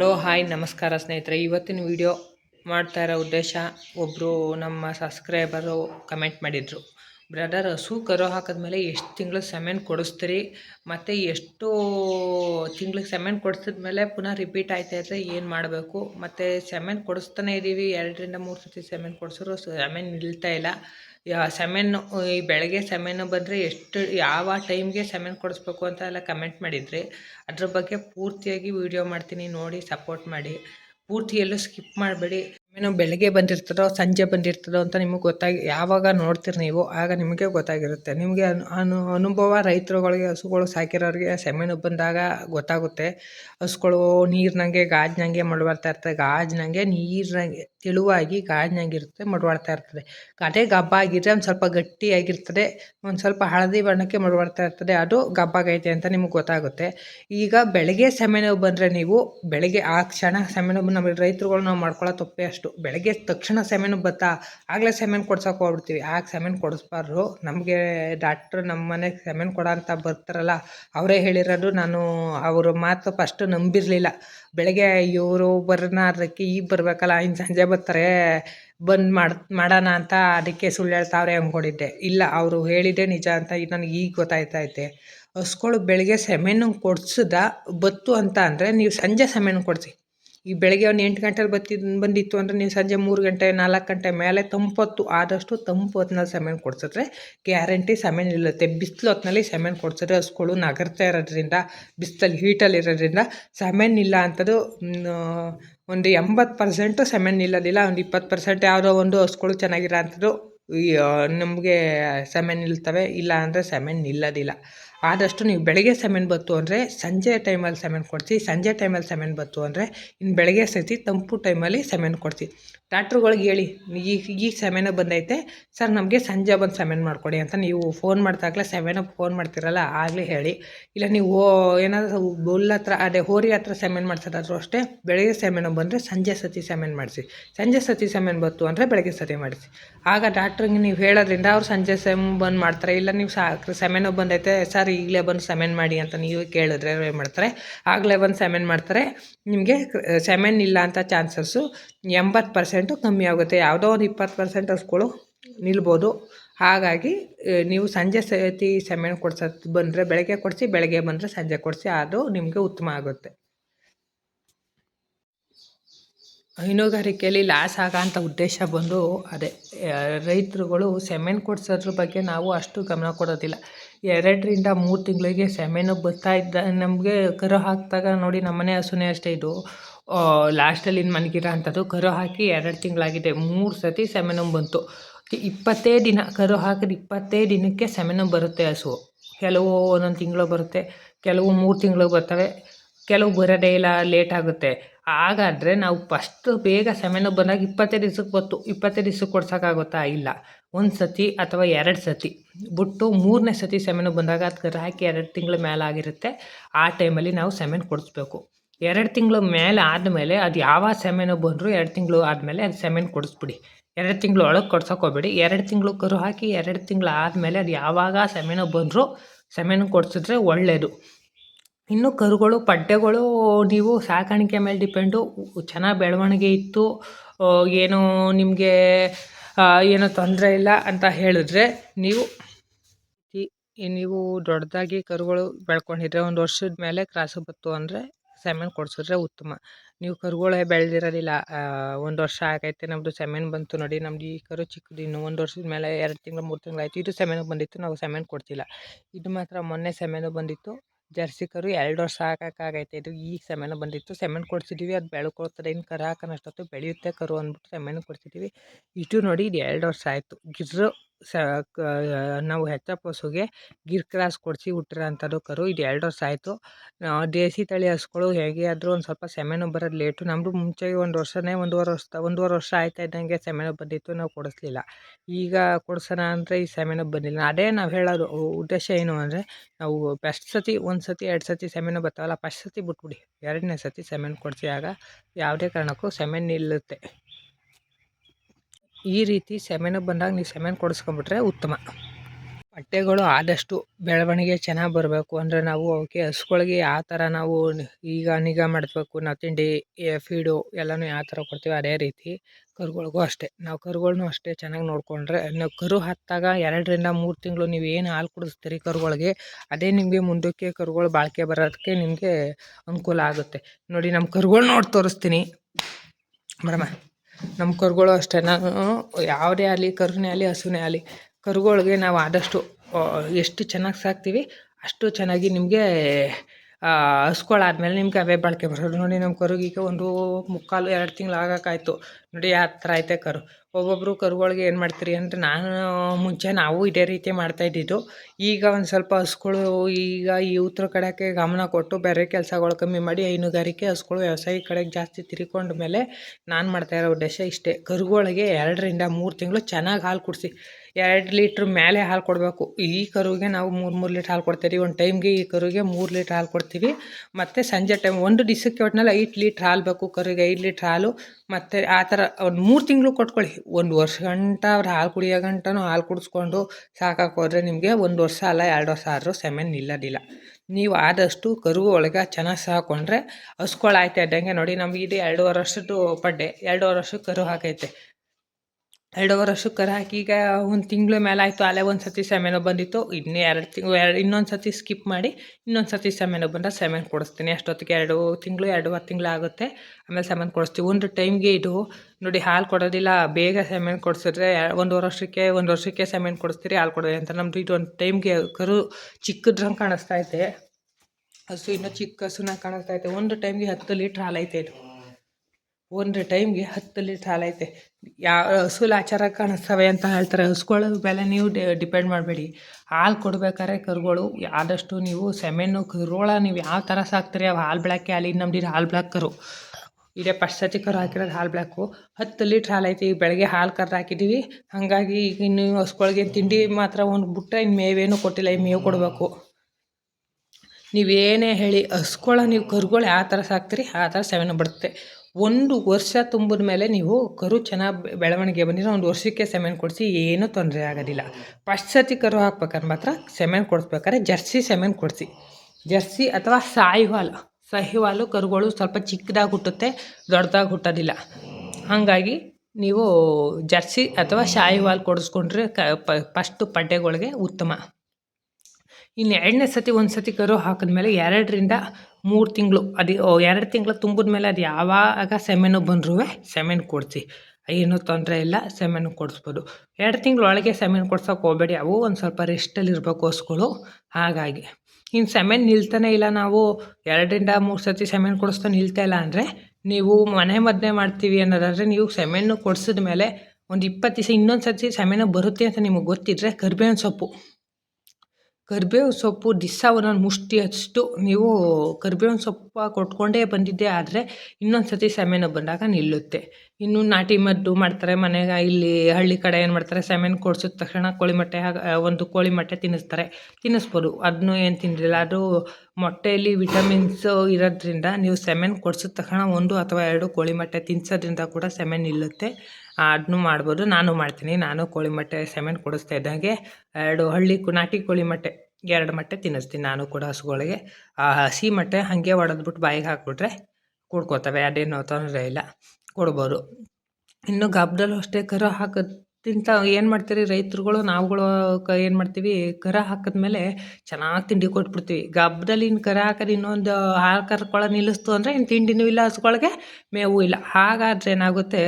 Hello hi ನಮಸ್ಕಾರ ಸ್ನೇಹಿತರೆ. ಇವತ್ತಿನ ವಿಡಿಯೋ ಮಾಡ್ತಾ ಇರೋ ಉದ್ದೇಶ ಒಬ್ಬರು ನಮ್ಮ ಸಬ್ಸ್ಕ್ರೈಬರು ಕಮೆಂಟ್ ಮಾಡಿದರು. ಬ್ರದರ್, ಹಸು ಕರು ಹಾಕಿದ್ಮೇಲೆ ಎಷ್ಟು ತಿಂಗಳು ಸೆಮೆನ್ ಕೊಡಿಸ್ತೀರಿ? ಮತ್ತು ಎಷ್ಟು ತಿಂಗ್ಳಿಗೆ ಸೆಮೆನ್ ಕೊಡಿಸಿದ್ಮೇಲೆ ಪುನಃ ರಿಪೀಟ್ ಆಯ್ತೈತೆ ಏನು ಮಾಡಬೇಕು? ಮತ್ತು ಸೆಮೆನ್ ಕೊಡಿಸ್ತಾನೆ ಇದ್ದೀವಿ ಎರಡರಿಂದ ಮೂರು ಸತಿ ಸೆಮೆನ್ ಕೊಡಿಸಿದ್ರು, ಸೆಮೆನ್ ನಿಲ್ತಾ ಇಲ್ಲ. ಯಾ ಸೆಮೆನ್ನು ಈ ಬೆಳಗ್ಗೆ ಸೆಮೆನ್ನು ಬಂದರೆ ಎಷ್ಟು, ಯಾವ ಟೈಮ್ಗೆ ಸೆಮೆನ್ ಕೊಡಿಸ್ಬೇಕು ಅಂತ ಎಲ್ಲ ಕಮೆಂಟ್ ಮಾಡಿದ್ರಿ. ಅದ್ರ ಬಗ್ಗೆ ಪೂರ್ತಿಯಾಗಿ ವಿಡಿಯೋ ಮಾಡ್ತೀನಿ, ನೋಡಿ ಸಪೋರ್ಟ್ ಮಾಡಿ. ಪೂರ್ತಿ ಎಲ್ಲೂ ಸ್ಕಿಪ್ ಮಾಡಬೇಡಿ. ಏನೋ ಬೆಳಗ್ಗೆ ಬಂದಿರ್ತದೋ, ಸಂಜೆ ಬಂದಿರ್ತದೋ ಅಂತ ನಿಮಗೆ ಗೊತ್ತಾಗಿ, ಯಾವಾಗ ನೋಡ್ತೀರಿ ನೀವು, ಆಗ ನಿಮಗೆ ಗೊತ್ತಾಗಿರುತ್ತೆ. ನಿಮಗೆ ಅನು ಅನು, ಅನುಭವ ರೈತರುಗಳಿಗೆ, ಹಸುಗಳು ಸಾಕಿರೋರಿಗೆ ಸೆಮೆನು ಬಂದಾಗ ಗೊತ್ತಾಗುತ್ತೆ. ಹಸುಗಳು ನೀರಿನಂಗೆ, ಗಾಜಿನಂಗೆ ಮಡ್ವಾಡ್ತಾ ಇರ್ತದೆ. ಗಾಜಿನಂಗೆ, ನೀರಿನಂಗೆ, ತೆಳುವಾಗಿ ಗಾಜಿನಂಗೆ ಇರುತ್ತೆ ಮಡ್ವಾಡ್ತಾ ಇರ್ತದೆ. ಅದೇ ಗಬ್ಬ ಆಗಿದ್ರೆ ಒಂದು ಸ್ವಲ್ಪ ಗಟ್ಟಿಯಾಗಿರ್ತದೆ, ಒಂದು ಸ್ವಲ್ಪ ಹಳದಿ ಬಣ್ಣಕ್ಕೆ ಮಡ್ವಾಡ್ತಾ ಇರ್ತದೆ. ಅದು ಗಬ್ಬಾಗೈತೆ ಅಂತ ನಿಮಗೆ ಗೊತ್ತಾಗುತ್ತೆ. ಈಗ ಬೆಳಗ್ಗೆ ಸೆಮೆನು ಬಂದರೆ ನೀವು, ಬೆಳಗ್ಗೆ ಆ ಕ್ಷಣ ಸೆಮೆನು ನಮ್ಮ ರೈತರುಗಳು ನಾವು ಮಾಡ್ಕೊಳ್ಳೋ ತಪ್ಪೇ ಅಷ್ಟು. ಬೆಳಗ್ಗೆ ತಕ್ಷಣ ಸೆಮೆನು ಬತ್ತಾ, ಆಗಲೇ ಸೆಮೆನ್ ಕೊಡ್ಸೋಕೆ ಹೋಗ್ಬಿಡ್ತೀವಿ. ಆಗ ಸೆಮೆನ್ ಕೊಡಿಸ್ಬಾರ್ದು. ನಮಗೆ ಡಾಕ್ಟ್ರು ನಮ್ಮ ಮನೆಗೆ ಸೆಮೆನ್ ಕೊಡೋ ಅಂತ ಬರ್ತಾರಲ್ಲ, ಅವರೇ ಹೇಳಿರೋದು ನಾನು ಅವ್ರ ಮಾತು ಫಸ್ಟು ನಂಬಿರಲಿಲ್ಲ. ಬೆಳಗ್ಗೆ ಇವರು ಬರ್ನಾರಕ್ಕೆ ಈಗ ಬರಬೇಕಲ್ಲ ಇನ್ನು ಸಂಜೆ ಬರ್ತಾರೆ, ಬಂದು ಮಾಡಿ, ಮಾಡೋಣ ಅಂತ ಅದಕ್ಕೆ ಸುಳ್ಳು ಹೇಳ್ತಾವ್ರೆ ಅಂದ್ಕೊಂಡಿದ್ದೆ. ಇಲ್ಲ, ಅವರು ಹೇಳಿದ್ದೆ ನಿಜ ಅಂತ ಈಗ ನನಗೆ ಈಗ ಗೊತ್ತಾಯ್ತೈತೆ ಹಸ್ಗಳು ಬೆಳಗ್ಗೆ ಸೆಮೆನು ಕೊಡ್ಸಿದ ಬತ್ತು ಅಂತ ಅಂದರೆ ನೀವು ಸಂಜೆ ಸೆಮೆನ್ ಕೊಡಿಸಿ. ಈ ಬೆಳಗ್ಗೆ ಒಂದು ಎಂಟು ಗಂಟೆಲಿ ಬತ್ತಿದ್ದು ಬಂದಿತ್ತು ಅಂದರೆ ನೀವು ಸಂಜೆ ಮೂರು ಗಂಟೆ, ನಾಲ್ಕು ಗಂಟೆ ಮೇಲೆ ತಂಪೊತ್ತು, ಆದಷ್ಟು ತಂಪು ಹೊತ್ತಿನಲ್ಲಿ ಸೆಮೆನ್ ಕೊಡ್ಸಿದ್ರೆ ಗ್ಯಾರಂಟಿ ಸಮಯ ನಿಲ್ಲುತ್ತೆ ಬಿಸಿಲು ಹೊತ್ತಿನಲ್ಲಿ ಸೆಮೆನ್ ಕೊಡ್ಸಿದ್ರೆ ಹಸುಗಳು ನಗರ್ತಾ ಇರೋದ್ರಿಂದ, ಬಿಸಿಲಲ್ಲಿ ಹೀಟಲ್ಲಿ ಇರೋದ್ರಿಂದ ಸಮಯ ಇಲ್ಲ ಅಂಥದ್ದು ಒಂದು ಎಂಬತ್ತು ಪರ್ಸೆಂಟು ಸಮಯ ನಿಲ್ಲೋದಿಲ್ಲ ಒಂದು ಇಪ್ಪತ್ತು ಪರ್ಸೆಂಟ್ ಯಾವುದೋ ಒಂದು ಹಸುಗಳು ಚೆನ್ನಾಗಿರೋ ಅಂಥದ್ದು ನಮಗೆ ಸಮಯ ನಿಲ್ತವೆ ಇಲ್ಲ ಅಂದರೆ ಸೆಮೆನ್ ನಿಲ್ಲೋದಿಲ್ಲ ಆದಷ್ಟು ನೀವು ಬೆಳಗ್ಗೆ ಸೆಮೆನ್ ಬತ್ತು ಅಂದರೆ ಸಂಜೆ ಟೈಮಲ್ಲಿ ಸೆಮೆನ್ ಕೊಡ್ತಿ ಸಂಜೆ ಟೈಮಲ್ಲಿ ಸೆಮೆನ್ ಬತ್ತು ಅಂದರೆ ಇನ್ನು ಬೆಳಗ್ಗೆ ಸತಿ ತಂಪು ಟೈಮಲ್ಲಿ ಸೆಮೆನ್ ಕೊಡಿಸಿ. ಡಾಕ್ಟ್ರುಗಳಿಗೆ ಹೇಳಿ ಈಗ ಈಗ ಸೆಮೆನ ಬಂದೈತೆ, ಸರ್ ನಮಗೆ ಸಂಜೆ ಬಂದು ಸೆಮೆನ್ ಮಾಡಿಕೊಡಿ ಅಂತ ನೀವು ಫೋನ್ ಮಾಡ್ದಾಗಲೇ ಸೆವೆನಪ್ ಫೋನ್ ಮಾಡ್ತೀರಲ್ಲ, ಆಗಲೇ ಹೇಳಿ. ಇಲ್ಲ ನೀವು ಏನಾದರೂ ಬುಲ್ ಹತ್ರ, ಅದೇ ಹೋರಿ ಹತ್ರ ಸೆಮೆನ್ ಮಾಡ್ಸೋದಾದ್ರೂ ಅಷ್ಟೇ ಬೆಳಗ್ಗೆ ಸೆಮೆನ ಬಂದರೆ ಸಂಜೆ ಸತಿ ಸೆಮೆನ್ ಮಾಡಿಸಿ. ಸಂಜೆ ಸತಿ ಸೆಮೆನ್ ಬತ್ತು ಅಂದರೆ ಬೆಳಗ್ಗೆ ಸತಿ ಮಾಡಿಸಿ. ಆಗ ಡಾಕ್ಟ್ರಿಗೆ ನೀವು ಹೇಳೋದ್ರಿಂದ ಅವ್ರು ಸಂಜೆ ಸೆಮ್ ಬಂದು ಮಾಡ್ತಾರೆ. ಇಲ್ಲ ನೀವು ಸಾಕು ಸೆಮೆನು ಬಂದೈತೆ, ಸರ್ ಈಗಲೇ ಬಂದು ಸೆಮೆನ್ ಮಾಡಿ ಅಂತ ನೀವು ಕೇಳಿದ್ರೆ ಏನು ಮಾಡ್ತಾರೆ? ಆಗಲೇ ಬಂದು ಸೆಮೆನ್ ಮಾಡ್ತಾರೆ. ನಿಮಗೆ ಸೆಮೆನ್ ಇಲ್ಲ ಅಂತ ಚಾನ್ಸಸ್ಸು ಎಂಬತ್ತು ಪರ್ಸೆಂಟು ಕಮ್ಮಿ ಆಗುತ್ತೆ. ಯಾವುದೋ ಒಂದು ಇಪ್ಪತ್ತು ಪರ್ಸೆಂಟ್ ಅಷ್ಟುಗಳು ನಿಲ್ಬೋದು. ಹಾಗಾಗಿ ನೀವು ಸಂಜೆ ಸತಿ ಸೆಮೆನ್ ಕೊಡ್ಸೋದು ಬಂದರೆ ಬೆಳಗ್ಗೆ ಕೊಡಿಸಿ, ಬೆಳಗ್ಗೆ ಬಂದರೆ ಸಂಜೆ ಕೊಡಿಸಿ, ಅದು ನಿಮಗೆ ಉತ್ತಮ ಆಗುತ್ತೆ. ಹೈನುಗಾರಿಕೆಯಲ್ಲಿ ಲಾಸ್ ಆಗೋಂಥ ಉದ್ದೇಶ ಬಂದು ಅದೇ ರೈತರುಗಳು ಸೆಮೆನ್ ಕೊಡ್ಸೋದ್ರ ಬಗ್ಗೆ ನಾವು ಅಷ್ಟು ಗಮನ ಕೊಡೋದಿಲ್ಲ. ಎರಡರಿಂದ ಮೂರು ತಿಂಗಳಿಗೆ ಸೆಮೆನು ಬರ್ತಾ ಇದ್ದ, ನಮಗೆ ಕರು ಹಾಕಿದಾಗ ನೋಡಿ ನಮ್ಮನೆ ಹಸುನೇ ಅಷ್ಟೇ ಇದು. ಲಾಸ್ಟಲ್ಲಿ ಮನಗಿರೋ ಅಂಥದ್ದು ಕರು ಹಾಕಿ ಎರಡು ತಿಂಗಳಾಗಿದೆ, ಮೂರು ಸತಿ ಸೆಮೆನು ಬಂತು. ಇಪ್ಪತ್ತೇ ದಿನ, ಕರು ಹಾಕಿದ ಇಪ್ಪತ್ತೇ ದಿನಕ್ಕೆ ಸೆಮೆನು ಬರುತ್ತೆ ಹಸು. ಕೆಲವು ಒಂದೊಂದು ತಿಂಗಳು ಬರುತ್ತೆ, ಕೆಲವು ಮೂರು ತಿಂಗಳು ಬರ್ತವೆ, ಕೆಲವು ಬರೋದೇ ಇಲ್ಲ, ಲೇಟ್ ಆಗುತ್ತೆ. ಹಾಗಾದರೆ ನಾವು ಫಸ್ಟು ಬೇಗ ಸೆಮೆನು ಬಂದಾಗ ಇಪ್ಪತ್ತೈದು ದಿವ್ಸಕ್ಕೆ ಬತ್ತು ಇಪ್ಪತ್ತೈದು ದಿವ್ಸಕ್ಕೆ ಕೊಡ್ಸೋಕ್ಕಾಗುತ್ತಾ ಇಲ್ಲ? ಒಂದು ಸತಿ ಅಥವಾ ಎರಡು ಸತಿ? ಬಿಟ್ಟು ಮೂರನೇ ಸತಿ ಸೆಮೆನು ಬಂದಾಗ ಅದು ಹಾಕಿ ಎರಡು ತಿಂಗಳ ಮೇಲೆ ಆಗಿರುತ್ತೆ. ಆ ಟೈಮಲ್ಲಿ ನಾವು ಸೆಮೆನ್ ಕೊಡಿಸ್ಬೇಕು. ಎರಡು ತಿಂಗಳು ಮೇಲೆ ಆದಮೇಲೆ ಅದು ಯಾವ ಸೆಮೆನು ಬಂದರೂ ಎರಡು ತಿಂಗಳು ಆದಮೇಲೆ ಅದು ಸೆಮೆನ್ ಕೊಡಿಸ್ಬಿಡಿ. ಎರಡು ತಿಂಗಳು ಒಳಗೆ ಕೊಡ್ಸೋಕೆ ಹೋಗ್ಬೇಡಿ. ಎರಡು ತಿಂಗಳು ಕರು ಹಾಕಿ ಎರಡು ತಿಂಗಳು ಆದಮೇಲೆ ಅದು ಯಾವಾಗ ಸೆಮೆನು ಬಂದರೂ ಸೆಮೆನು ಕೊಡಿಸಿದ್ರೆ ಒಳ್ಳೆಯದು ಇನ್ನು ಕರುಗಳು, ಪಡ್ಡೆಗಳು ನೀವು ಸಾಕಾಣಿಕೆ ಮೇಲೆ ಡಿಪೆಂಡು. ಚೆನ್ನಾಗಿ ಬೆಳವಣಿಗೆ ಇತ್ತು. ಏನು ನಿಮಗೆ ಏನೂ ತೊಂದರೆ ಇಲ್ಲ ಅಂತ ಹೇಳಿದ್ರೆ ನೀವು ನೀವು ದೊಡ್ಡದಾಗಿ ಕರುಗಳು ಬೆಳ್ಕೊಂಡಿದ್ರೆ ಒಂದು ವರ್ಷದ ಮೇಲೆ ಕ್ರಾಸು ಬತ್ತು ಅಂದರೆ ಸೆಮೆನ್ ಕೊಡಿಸಿದ್ರೆ ಉತ್ತಮ. ನೀವು ಕರುಗಳೇ ಬೆಳೆದಿರೋದಿಲ್ಲ ಒಂದು ವರ್ಷ ಆಗೈತೆ ನಮ್ಮದು ಸೆಮೆನ್ ಬಂತು ನೋಡಿ, ನಮ್ದು ಈ ಕರು ಚಿಕ್ಕದು ಇನ್ನು ಒಂದು ವರ್ಷದ ಮೇಲೆ ಎರಡು ತಿಂಗಳು, ಮೂರು ತಿಂಗಳು ಆಯಿತು, ಇದು ಸೆಮೆನು ಬಂದಿತ್ತು, ನಾವು ಸೆಮೆನ್ ಕೊಡ್ತಿಲ್ಲ. ಇದು ಮಾತ್ರ ಮೊನ್ನೆ ಸೆಮೆನು ಬಂದಿತ್ತು. ಜರ್ಸಿ ಕರು ಎರಡು ವರ್ಷ ಹಾಕೋಕ್ಕಾಗೈತೆ. ಇದು ಈಗ ಸೆಮೆನ ಬಂದಿತ್ತು. ಸೆಮೆನ್ ಕೊಡ್ಸಿದ್ದೀವಿ ಅದು ಬೆಳ್ಕೊಳ್ತದೆ. ಇನ್ನು ಕರು ಹಾಕೋಷ್ಟೊತ್ತು ಬೆಳೆಯುತ್ತೆ ಕರು ಅಂದ್ಬಿಟ್ಟು ಸೆಮೆನ್ ಕೊಡ್ಸಿದ್ದೀವಿ ಇಷ್ಟು ನೋಡಿ ಇದು ಎರಡು ವರ್ಷ ಆಯಿತು. ಗಿರ್ರು ಸ ನಾವು ಹೆಚ್ ಎಫ್ ಗಿರ್ ಕ್ರಾಸ್ ಕೊಡಿಸಿ ಹುಟ್ಟಿರೋಂಥದ್ದು ಕರು, ಇದು ಎರಡು ವರ್ಷ ಆಯಿತು. ದೇಸಿ ತಳಿ ಹಸುಗಳು ಹೇಗೆ ಆದರೂ ಒಂದು ಸ್ವಲ್ಪ ಸೆಮೆನು ಬರೋದು ಲೇಟು. ನಮ್ಮದು ಮುಂಚೆ ಒಂದು ವರ್ಷನೇ ಒಂದೂವರೆ ವರ್ಷ ಒಂದೂವರೆ ವರ್ಷ ಆಯ್ತಾ ಇದ್ದಂಗೆ ಸೆಮೆನು ಬಂದಿತ್ತು, ನಾವು ಕೊಡಿಸ್ಲಿಲ್ಲ. ಈಗ ಕೊಡಿಸೋಣ ಅಂದರೆ ಈ ಸೆಮೆನು ಬಂದಿಲ್ಲ. ಅದೇ ನಾವು ಹೇಳೋದು ಉದ್ದೇಶ ಏನು ಅಂದರೆ ನಾವು ಫಸ್ಟ್ ಸತಿ, ಒಂದು ಸತಿ, ಎರಡು ಸತಿ ಸೆಮೆನು ಬರ್ತಾವಲ್ಲ, ಫಸ್ಟ್ ಸತಿ ಬಿಟ್ಬಿಡಿ. ಎರಡನೇ ಸತಿ ಸೆಮೆನ್ ಕೊಡಿಸಿ ಆಗ ಯಾವುದೇ ಕಾರಣಕ್ಕೂ ಸೆಮೆನ್ ನಿಲ್ಲುತ್ತೆ. ಈ ರೀತಿ ಸೆಮೆನು ಬಂದಾಗ ನೀವು ಸೆಮೆನ್ ಕೊಡಿಸ್ಕೊಂಬಿಟ್ರೆ ಉತ್ತಮ. ಬಟ್ಟೆಗಳು ಆದಷ್ಟು ಬೆಳವಣಿಗೆ ಚೆನ್ನಾಗಿ ಬರಬೇಕು. ಅಂದರೆ ನಾವು ಅವಕ್ಕೆ ಹಸುಗಳಿಗೆ ಯಾವ ಥರ ನಾವು ಈಗ ನಿಗಾ ಮಾಡಬೇಕು. ನಾವು ತಿಂಡಿ ಫೀಡು ಎಲ್ಲನೂ ಯಾವ ಥರ ಕೊಡ್ತೀವಿ ಅದೇ ರೀತಿ ಕರುಗಳಿಗೂ ಅಷ್ಟೇ. ನಾವು ಕರುಗಳ್ನೂ ಅಷ್ಟೇ ಚೆನ್ನಾಗಿ ನೋಡಿಕೊಂಡ್ರೆ, ನಾವು ಕರು ಹತ್ತಾಗ ಎರಡರಿಂದ ಮೂರು ತಿಂಗಳು ನೀವು ಏನು ಹಾಲು ಕುಡಿಸ್ತೀರಿ ಕರುಗಳಿಗೆ, ಅದೇ ನಿಮಗೆ ಮುಂದಕ್ಕೆ ಕರುಗಳು ಬಾಳಿಕೆ ಬರೋದಕ್ಕೆ ನಿಮಗೆ ಅನುಕೂಲ ಆಗುತ್ತೆ. ನೋಡಿ, ನಮ್ಮ ಕರುಗಳು ನೋಡಿ ತೋರಿಸ್ತೀನಿ. ಮೇಡಮ ನಮ್ಮ ಕರುಗಳು ಅಷ್ಟೇ. ನಾನು ಯಾವುದೇ ಆಗಲಿ ಕರುನೇ ಆಗಲಿ, ಹಸುನೇ ಆಗಲಿ, ಕರುಗಳಿಗೆ ನಾವು ಆದಷ್ಟು ಎಷ್ಟು ಚೆನ್ನಾಗಿ ಸಾಕ್ತೀವಿ, ಅಷ್ಟು ಚೆನ್ನಾಗಿ ನಿಮಗೆ ಹಸ್ಗಳಾದ್ಮೇಲೆ ನಿಮ್ಗೆ ಅವೇ ಬಾಳಿಕೆ ಬರೋದು ನೋಡಿ ನಮ್ಮ ಕರುಗೀಗ ಒಂದು ಮುಕ್ಕಾಲು, ಎರಡು ತಿಂಗಳು ಆಗೋಕ್ಕಾಯ್ತು. ನೋಡಿ ಆ ಥರ ಐತೆ ಕರು. ಒಬ್ಬೊಬ್ಬರು ಕರುಗಳಿಗೆ ಏನು ಮಾಡ್ತೀರಿ ಅಂದರೆ ನಾನು ಮುಂಚೆ ನಾವು ಇದೇ ರೀತಿ ಮಾಡ್ತಾಯಿದ್ದಿದ್ದು ಈಗ ಒಂದು ಸ್ವಲ್ಪ ಹಸುಗಳು ಈಗ ಈ ಉತ್ತರ ಕಡೆಗೆ ಗಮನ ಕೊಟ್ಟು ಬೇರೆ ಕೆಲಸಗಳು ಕಮ್ಮಿ ಮಾಡಿ ಹೈನುಗಾರಿಕೆ ಹಸುಗಳು ವ್ಯವಸಾಯ ಕಡೆಗೆ ಜಾಸ್ತಿ ತಿರ್ಕೊಂಡ ಮೇಲೆ ನಾನು ಮಾಡ್ತಾಯಿರೋ ಉದ್ದೇಶ ಇಷ್ಟೇ. ಕರುಗಳಿಗೆ ಎರಡರಿಂದ ಮೂರು ತಿಂಗಳು ಚೆನ್ನಾಗಿ ಹಾಲು ಕುಡಿಸಿ. ಎರಡು ಲೀಟ್ರ್ ಮೇಲೆ ಹಾಲು ಕೊಡಬೇಕು. ಈ ಕರುವಿಗೆ ನಾವು ಮೂರು ಮೂರು ಲೀಟ್ರ್ ಹಾಲು ಕೊಡ್ತೀವಿ ಒಂದು ಟೈಮ್ಗೆ ಈ ಕರುವಿಗೆ ಮೂರು ಲೀಟ್ರ್ ಹಾಲು ಕೊಡ್ತೀವಿ. ಮತ್ತು ಸಂಜೆ ಟೈಮ್ ಒಂದು ದಿವ್ಸಕ್ಕೆ ಒಟ್ಟಿನಲ್ಲಿ ಐದು ಲೀಟ್ರ್ ಹಾಲು ಬೇಕು ಕರುವಿಗೆ. ಐದು ಲೀಟ್ರ್ ಹಾಲು ಮತ್ತು ಆ ಥರ ಒಂದು ಮೂರು ತಿಂಗಳು ಕೊಟ್ಕೊಳ್ಳಿ. ಒಂದು ವರ್ಷ ಗಂಟ ಅವ್ರು ಹಾಲು ಕುಡಿಯೋ ಗಂಟನೂ ಹಾಲು ಕುಡಿಸ್ಕೊಂಡು ಸಾಕಾಕೋದ್ರೆ ನಿಮಗೆ ಒಂದು ವರ್ಷ ಅಲ್ಲ, ಎರಡು ವರ್ಷ ಆದರೂ ಸೆಮೆನ್ ಇಲ್ಲದಿಲ್ಲ ನೀವು ಆದಷ್ಟು ಕರು ಒಳಗೆ ಚೆನ್ನಾಗಿ ಸಾಕೊಂಡ್ರೆ ಹಸ್ಕೊಳ್ ಆಯ್ತಾ ಇದ್ದಂಗೆ ನೋಡಿ. ನಮಗೆ ಇದು ಎರಡೂವರೆ ವರ್ಷದ್ದು ಪಡ್ಡೆ. ಎರಡೂವರೆ ವರ್ಷಕ್ಕೆ ಕರು ಹಾಕೈತೆ. ಎರಡೂವರೆ ವರ್ಷಕ್ಕೆ ಕರು ಹಾಕಿ ಈಗ ಒಂದು ತಿಂಗಳ ಮೇಲೆ ಆಯಿತು ಅಲ್ಲೇ ಒಂದು ಸತಿ ಸೆಮೆನು ಬಂದಿತ್ತು. ಇನ್ನೂ ಎರಡು ತಿಂಗಳು ಎರಡು, ಇನ್ನೊಂದು ಸತಿ ಸ್ಕಿಪ್ ಮಾಡಿ ಇನ್ನೊಂದು ಸತಿ ಸೆಮೆನು ಬಂದರೆ ಸೆಮೆನ್ ಕೊಡಿಸ್ತೀನಿ. ಅಷ್ಟೊತ್ತಿಗೆ ಎರಡು ತಿಂಗಳು, ಎರಡೂವರೆ ತಿಂಗಳು ಆಗುತ್ತೆ. ಆಮೇಲೆ ಸೆಮೆನ್ ಕೊಡಿಸ್ತೀವಿ. ಒಂದು ಟೈಮ್ಗೆ ಇದು ನೋಡಿ ಹಾಲು ಕೊಡೋದಿಲ್ಲ. ಬೇಗ ಸೆಮೆನ್ ಕೊಡಿಸಿದ್ರೆ ಒಂದು ವರ್ಷಕ್ಕೆ ಒಂದು ವರ್ಷಕ್ಕೆ ಸೆಮೆನ್ ಕೊಡಿಸ್ತೀರಿ, ಹಾಲು ಕೊಡೋದಿಲ್ಲ ಅಂತ. ನಮ್ಮದು ಇದು ಒಂದು ಟೈಮ್ಗೆ ಕರು ಚಿಕ್ಕದ್ರಂಗೆ ಕಾಣಿಸ್ತಾ ಐತೆ. ಹಸು ಇನ್ನೂ ಚಿಕ್ಕ ಹಸುನ ಕಾಣಿಸ್ತಾ ಐತೆ. ಒಂದು ಟೈಮ್ಗೆ ಹತ್ತು ಲೀಟ್ರ್ ಹಾಲೈತೆ ಇದು. ಒಂದು ಟೈಮ್ಗೆ ಹತ್ತು ಲೀಟ್ರ್ ಹಾಲೈತೆ ಯಾವ ಹಸುಲ್ ಆಚಾರ ಕಾಣಿಸ್ತವೆ ಅಂತ ಹೇಳ್ತಾರೆ. ಹಸುಗಳ ಮೇಲೆ ನೀವು ಡಿಪೆಂಡ್ ಮಾಡಬೇಡಿ. ಹಾಲು ಕೊಡ್ಬೇಕಾದ್ರೆ ಕರುಗಳು, ಆದಷ್ಟು ನೀವು ಸೆಮೆನ್ನು ಕರುಗಳ ನೀವು ಯಾವ ಥರ ಸಾಕ್ತೀರಿ, ಅವು ಹಾಲು ಬ್ಲ್ಯಾಕೆ ಹಾಲು ನಮ್ದು ಹಾಲು ಬ್ಲಾಕ್ ಕರು ಇದೇ ಫಸ್ಟ್ ಕರು ಹಾಕಿರೋದು ಹಾಲು ಬ್ಲ್ಯಾಕು. ಹತ್ತು ಲೀಟ್ರ್ ಹಾಲು ಈಗ ಬೆಳಗ್ಗೆ ಹಾಲು ಕರೆದು ಹಾಕಿದ್ದೀವಿ. ಹಾಗಾಗಿ ಈಗ ಇನ್ನು ಹಸುಗಳಿಗೆ ತಿಂಡಿ ಮಾತ್ರ ಒಂದು ಬಿಟ್ಟರೆ ಇನ್ನು ಮೇವೇನು ಕೊಟ್ಟಿಲ್ಲ ಈ ಮೇವು ಕೊಡಬೇಕು. ನೀವೇನೇ ಹೇಳಿ ಹಸ್ಕೊಳ ನೀವು ಕರುಗಳು ಯಾವ ಥರ ಸಾಕ್ತೀರಿ, ಆ ಥರ ಸೆವೆನ್ ಬಿಡುತ್ತೆ ಒಂದು ವರ್ಷ ತುಂಬಿದ ಮೇಲೆ ನೀವು ಕರು ಚೆನ್ನಾಗಿ ಬೆಳವಣಿಗೆ ಬಂದಿರೋ ಒಂದು ವರ್ಷಕ್ಕೆ ಸೆಮೆನ್ ಕೊಡಿಸಿ ಏನೂ ತೊಂದರೆ ಆಗೋದಿಲ್ಲ. ಫಸ್ಟ್ ಸತಿ ಕರು ಹಾಕ್ಬೇಕಾದ್ರೆ ಮಾತ್ರ ಸೆಮೆನ್ ಕೊಡಿಸ್ಬೇಕಾದ್ರೆ ಜರ್ಸಿ ಸೆಮೆನ್ ಕೊಡಿಸಿ. ಜರ್ಸಿ ಅಥವಾ ಸಾಯಿವಾಲ್ ಸಹಿವಾಲು ಕರುಗಳು ಸ್ವಲ್ಪ ಚಿಕ್ಕದಾಗಿ ಹುಟ್ಟುತ್ತೆ, ದೊಡ್ಡದಾಗಿ ಹುಟ್ಟೋದಿಲ್ಲ. ಹಾಗಾಗಿ ನೀವು ಜರ್ಸಿ ಅಥವಾ ಶಾಯಿವಾಲ್ ಕೊಡಿಸ್ಕೊಂಡ್ರೆ ಕ ಫಸ್ಟು ಪಡ್ಡೆಗಳಿಗೆ ಉತ್ತಮ. ಇನ್ನು ಎರಡನೇ ಸತಿ ಒಂದು ಸತಿ ಕರು ಹಾಕಿದ್ಮೇಲೆ ಎರಡರಿಂದ ಮೂರು ತಿಂಗಳು, ಅದು ಎರಡು ತಿಂಗಳು ತುಂಬಿದ ಮೇಲೆ ಅದು ಯಾವಾಗ ಸೆಮೆನು ಬಂದ್ರೂ ಸೆಮೆನ್ ಕೊಡಿಸಿ. ಏನೂ ತೊಂದರೆ ಇಲ್ಲ, ಸೆಮೆನು ಕೊಡಿಸ್ಬೋದು. ಎರಡು ತಿಂಗಳು ಒಳಗೆ ಸೆಮೆನ್ ಕೊಡ್ಸೋಕೆ ಹೋಗಬೇಡಿ, ಅವು ಒಂದು ಸ್ವಲ್ಪ ರೆಸ್ಟಲ್ಲಿ ಇರಬೇಕು ಹಸುಗಳು ಹಾಗಾಗಿ ಇನ್ನು ಸೆಮೆನ್ ನಿಲ್ತಾನೆ ಇಲ್ಲ ನಾವು, ಎರಡರಿಂದ ಮೂರು ಸತಿ ಸೆಮೆನ್ ಕೊಡಿಸ್ತಾ ನಿಲ್ತಾ ಇಲ್ಲ ಅಂದರೆ, ನೀವು ಮನೆ ಮದ್ದೆ ಮಾಡ್ತೀವಿ ಅನ್ನೋದಾದರೆ ನೀವು ಸೆಮೆನ್ನು ಕೊಡಿಸಿದ ಮೇಲೆ ಒಂದು ಇಪ್ಪತ್ತು ದಿವಸ ಇನ್ನೊಂದು ಸತಿ ಸೆಮೆನು ಬರುತ್ತೆ ಅಂತ ನಿಮಗೆ ಗೊತ್ತಿದ್ದರೆ ಕರಿಬೇವಿನ ಸೊಪ್ಪು. ಕರಿಬೇವು ಸೊಪ್ಪು ದಿವಸ ಒಂದೊಂದು ಮುಷ್ಟಿ ಅಷ್ಟು ನೀವು ಕರಿಬೇವಿನ ಸೊಪ್ಪು ಕೊಟ್ಕೊಂಡೇ ಬಂದಿದ್ದೆ, ಆದರೆ ಇನ್ನೊಂದು ಸತಿ ಸಮಯನ ಬಂದಾಗ ನಿಲ್ಲುತ್ತೆ. ಇನ್ನು ನಾಟಿ ಮದ್ದು ಮಾಡ್ತಾರೆ ಮನೆಗೆ, ಇಲ್ಲಿ ಹಳ್ಳಿ ಕಡೆ ಏನು ಮಾಡ್ತಾರೆ, ಸೆಮೆನ್ ಕೊಡ್ಸಿದ ತಕ್ಷಣ ಕೋಳಿ ಮೊಟ್ಟೆ ಒಂದು ಕೋಳಿ ಮೊಟ್ಟೆ ತಿನ್ನಿಸ್ತಾರೆ. ತಿನ್ನಿಸ್ಬೋದು. ಅದನ್ನು ಏನು ತಿನ್ನಲಿಲ್ಲ ಅದು ಮೊಟ್ಟೆಯಲ್ಲಿ ವಿಟಮಿನ್ಸ್ ಇರೋದ್ರಿಂದ ನೀವು ಸೆಮೆನ್ ಕೊಡಿಸಿದ ತಕ್ಷಣ ಒಂದು ಅಥವಾ ಎರಡು ಕೋಳಿ ಮೊಟ್ಟೆ ತಿನ್ನಿಸೋದ್ರಿಂದ ಕೂಡ ಸೆಮೆನ್ ನಿಲ್ಲುತ್ತೆ ಅದನ್ನು ಮಾಡ್ಬೋದು. ನಾನು ಮಾಡ್ತೀನಿ. ನಾನು ಕೋಳಿ ಮೊಟ್ಟೆ ಸೆಮೆನ್ ಕೊಡಿಸ್ತಾ ಇದ್ದಂಗೆ ಎರಡು ಹಳ್ಳಿ ನಾಟಿ ಕೋಳಿ ಮೊಟ್ಟೆ, ಎರಡು ಮೊಟ್ಟೆ ತಿನ್ನಿಸ್ತೀನಿ ನಾನು ಕೂಡ ಹಸುಗಳಿಗೆ. ಆ ಹಸಿ ಮೊಟ್ಟೆ ಹಾಗೆ ಒಡೆದ್ಬಿಟ್ಟು ಬಾಯಿಗೆ ಹಾಕ್ಬಿಟ್ರೆ ಕುಡ್ಕೋತವೆ. ಅದೇನು ತೊಂದರೆ ಇಲ್ಲ. ಕೊಡ್ಬೋದು. ಇನ್ನು ಗಬ್ಬದಲ್ಲೂ ಅಷ್ಟೇ ಕರು ಹಾಕೋದು ತಿಂತ ಏನು ಮಾಡ್ತೀರಿ? ರೈತರುಗಳು, ನಾವುಗಳು ಕ ಏನು ಮಾಡ್ತೀವಿ? ಕರ ಹಾಕಿದ್ಮೇಲೆ ಚೆನ್ನಾಗಿ ತಿಂಡಿ ಕೊಟ್ಬಿಡ್ತೀವಿ. ಗಬ್ಬದಲ್ಲಿ ಇನ್ನು ಕರ ಹಾಕೋದು ಇನ್ನೊಂದು ಹಾಲು ಕರ್ಕೊಳ ನಿಲ್ಲಿಸ್ತು ಅಂದರೆ ಇನ್ನು ತಿಂಡಿನೂ ಇಲ್ಲ ಹಸುಗಳ್ಗೆ ಮೇವು ಇಲ್ಲ. ಹಾಗಾದ್ರೆ ಏನಾಗುತ್ತೆ?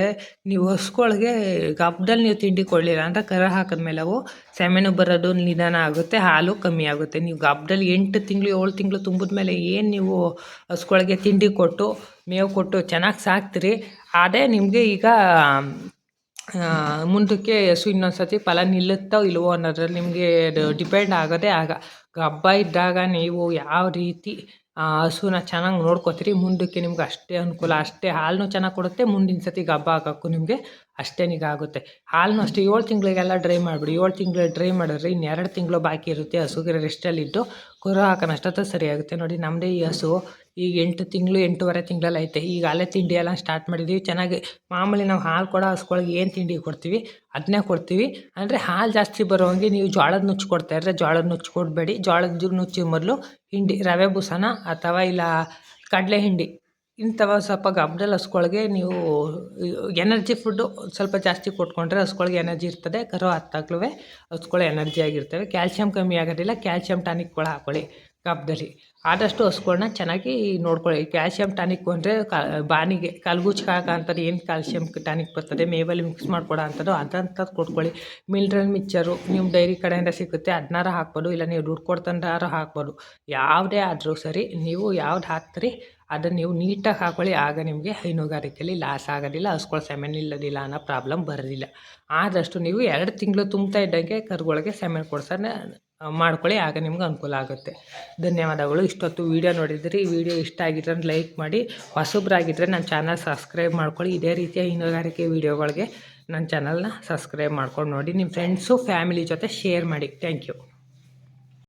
ನೀವು ಹಸುಗಳ್ಗೆ ಗಬ್ಬದಲ್ಲಿ ನೀವು ತಿಂಡಿ ಕೊಡಲಿಲ್ಲ ಅಂದರೆ ಕರ ಹಾಕಿದ್ಮೇಲೆ ಅವು ಸೆಮೆನು ಬರೋದು ನಿಧಾನ ಆಗುತ್ತೆ, ಹಾಲು ಕಮ್ಮಿ ಆಗುತ್ತೆ. ನೀವು ಗಬ್ಬದಲ್ಲಿ ಎಂಟು ತಿಂಗಳು, ಏಳು ತಿಂಗಳು ತುಂಬಿದ ಮೇಲೆ ಏನು ನೀವು ಹಸುಗಳ್ಗೆ ತಿಂಡಿ ಕೊಟ್ಟು, ಮೇವು ಕೊಟ್ಟು ಚೆನ್ನಾಗಿ ಸಾಕ್ತೀರಿ. ಅದೇ ನಿಮಗೆ ಈಗ ಮುಂದಕ್ಕೆ ಹಸು ಇನ್ನೊಂದು ಸತಿ ಫಲ ನಿಲ್ಲುತ್ತೋ ಇಲ್ವೋ ಅನ್ನೋದ್ರಲ್ಲಿ ನಿಮಗೆ ಡಿಪೆಂಡ್ ಆಗೋದೇ ಆಗ ಹಬ್ಬ ಇದ್ದಾಗ ನೀವು ಯಾವ ರೀತಿ ಹಸುನ ಚೆನ್ನಾಗಿ ನೋಡ್ಕೋತೀರಿ, ಮುಂದಕ್ಕೆ ನಿಮ್ಗೆ ಅಷ್ಟೇ ಅನುಕೂಲ, ಅಷ್ಟೇ ಹಾಲನ್ನು ಚೆನ್ನಾಗಿ ಕೊಡುತ್ತೆ, ಮುಂದಿನ ಸತಿ ಗಬ್ಬ ಹಾಕೋಕ್ಕೂ ನಿಮಗೆ ಅಷ್ಟೇ ಆಗುತ್ತೆ. ಹಾಲನ್ನು ಅಷ್ಟೇ ಏಳು ತಿಂಗಳಿಗೆಲ್ಲ ಡ್ರೈ ಮಾಡಿಬಿಡಿ, ಏಳು ತಿಂಗಳು ಡ್ರೈ ಮಾಡಿದ್ರೆ ಇನ್ನೆರಡು ತಿಂಗಳು ಬಾಕಿ ಇರುತ್ತೆ ಹಸುಗೆ ರೆಸ್ಟಲ್ಲಿದ್ದು ಕರು ಹಾಕೋಣ ಅಷ್ಟೊತ್ತ ಸರಿಯಾಗುತ್ತೆ. ನೋಡಿ ನಮ್ಮದೇ ಈ ಹಸು ಈಗ ಎಂಟು ತಿಂಗಳು, ಎಂಟೂವರೆ ತಿಂಗಳಲ್ಲಿ ಐತೆ. ಈಗ ಅಲ್ಲೇ ತಿಂಡಿ ಎಲ್ಲ ಸ್ಟಾರ್ಟ್ ಮಾಡಿದ್ದೀವಿ ಚೆನ್ನಾಗಿ ಮಾಮೂಲಿ ನಾವು ಹಾಲು ಕೊಡೋ ಹಸ್ಕೊಳಗೆ ಏನು ತಿಂಡಿ ಕೊಡ್ತೀವಿ? ಅದನ್ನೇ ಕೊಡ್ತೀವಿ. ಅಂದರೆ ಹಾಲು ಜಾಸ್ತಿ ಬರೋ ಹಂಗೆ ನೀವು ಜೋಳದ ನುಚ್ಚು ಕೊಡ್ತಾ ಇದ್ದರೆ ಜೋಳದ ನುಚ್ಚು ಕೊಡಬೇಡಿ. ಜೋಳದ ನುಚ್ಚು ಮೊದಲು ಹಿಂಡಿ, ರವೆ ಬೂಸನ ಅಥವಾ ಇಲ್ಲ ಕಡಲೆ ಹಿಂಡಿ. ಇಂಥವ ಸ್ವಲ್ಪ ಗಬ್ದಲ್ಲಿ ಹಸ್ಕೊಳಗೆ ನೀವು ಎನರ್ಜಿ ಫುಡ್ಡು ಸ್ವಲ್ಪ ಜಾಸ್ತಿ ಕೊಟ್ಕೊಂಡ್ರೆ ಹಸ್ಗಳ್ಗೆ ಎನರ್ಜಿ ಇರ್ತದೆ. ಕರು ಹತ್ತಾಗ್ಲೂ ಹಸ್ಗಳು ಎನರ್ಜಿ ಆಗಿರ್ತವೆ. ಕ್ಯಾಲ್ಸಿಯಂ ಕಮ್ಮಿ ಆಗೋದಿಲ್ಲ. ಟಾನಿಕ್ ಟಾನಿಕ್ಗಳು ಹಾಕೊಳ್ಳಿ ಗಬ್ದಲ್ಲಿ. ಆದಷ್ಟು ಹಸುಗಳನ್ನ ಚೆನ್ನಾಗಿ ನೋಡ್ಕೊಳ್ಳಿ. ಕ್ಯಾಲ್ಸಿಯಮ್ ಟಾನಿಕ್ ಅಂದರೆ ಕ, ಬಾನಿಗೆ ಕಲ್ಗುಚ್ಕಾಗ ಅಂತಾರೆ, ಏನು ಕ್ಯಾಲ್ಸಿಯಂ ಟಾನಿಕ್ ಬರ್ತದೆ, ಮೇವಲ್ಲಿ ಮಿಕ್ಸ್ ಮಾಡ್ಕೊಡೋ ಅಂಥದ್ದು ಅದಂಥದ್ದು ಕೊಟ್ಕೊಳ್ಳಿ. ಮಿಲ್ಟ್ರಲ್ ಮಿಕ್ಚರು ನಿಮ್ಮ ಡೈರಿ ಕಡೆಯಿಂದ ಸಿಗುತ್ತೆ ಅದನ್ನಾರ ಹಾಕ್ಬೋದು, ಇಲ್ಲ ನೀವು ದುಡ್ಡು ಕೊಡ್ತಂದಾರು ಹಾಕ್ಬೋದು. ಯಾವುದೇ ಆದರೂ ಸರಿ, ನೀವು ಯಾವ್ದು ಹಾಕ್ತೀರಿ, ಅದನ್ನು ನೀವು ನೀಟಾಗಿ ಹಾಕ್ಕೊಳ್ಳಿ ಆಗ ನಿಮಗೆ ಹೈನುಗಾರಿಕೆಯಲ್ಲಿ ಲಾಸ್ ಆಗೋದಿಲ್ಲ, ಹಸ್ಗಳು ಸೆಮೆನ್ ಇಲ್ಲದಿಲ್ಲ ಅನ್ನೋ ಪ್ರಾಬ್ಲಮ್ ಬರೋದಿಲ್ಲ. ಆದಷ್ಟು ನೀವು ಎರಡು ತಿಂಗಳು ತುಂಬ್ತಾ ಇದ್ದಂಗೆ ಕರುಗಳಿಗೆ ಸೆಮೆನ್ ಕೊಡ್ಸೋಣ. ಮಾಡ್ಕೊಳ್ಳಿ, ಆಗ ನಿಮ್ಗೆ ಅನುಕೂಲ ಆಗುತ್ತೆ. ಧನ್ಯವಾದಗಳು. ಇಷ್ಟೊತ್ತು ವೀಡಿಯೋ ನೋಡಿದ್ರಿ, ವಿಡಿಯೋ ಇಷ್ಟ ಆಗಿದ್ರೆ ಲೈಕ್ ಮಾಡಿ ಹೊಸಬ್ರಾಗಿದ್ದರೆ ನನ್ನ ಚಾನಲ್ ಸಬ್ಸ್ಕ್ರೈಬ್ ಮಾಡ್ಕೊಳ್ಳಿ. ಇದೇ ರೀತಿಯ ಹೈನುಗಾರಿಕೆ ವೀಡಿಯೋಗಳಿಗೆ ನನ್ನ ಚಾನಲ್ನ ಸಬ್ಸ್ಕ್ರೈಬ್ ಮಾಡ್ಕೊಂಡು ನೋಡಿ, ನಿಮ್ಮ ಫ್ರೆಂಡ್ಸು ಫ್ಯಾಮಿಲಿ ಜೊತೆ ಶೇರ್ ಮಾಡಿ. Thank you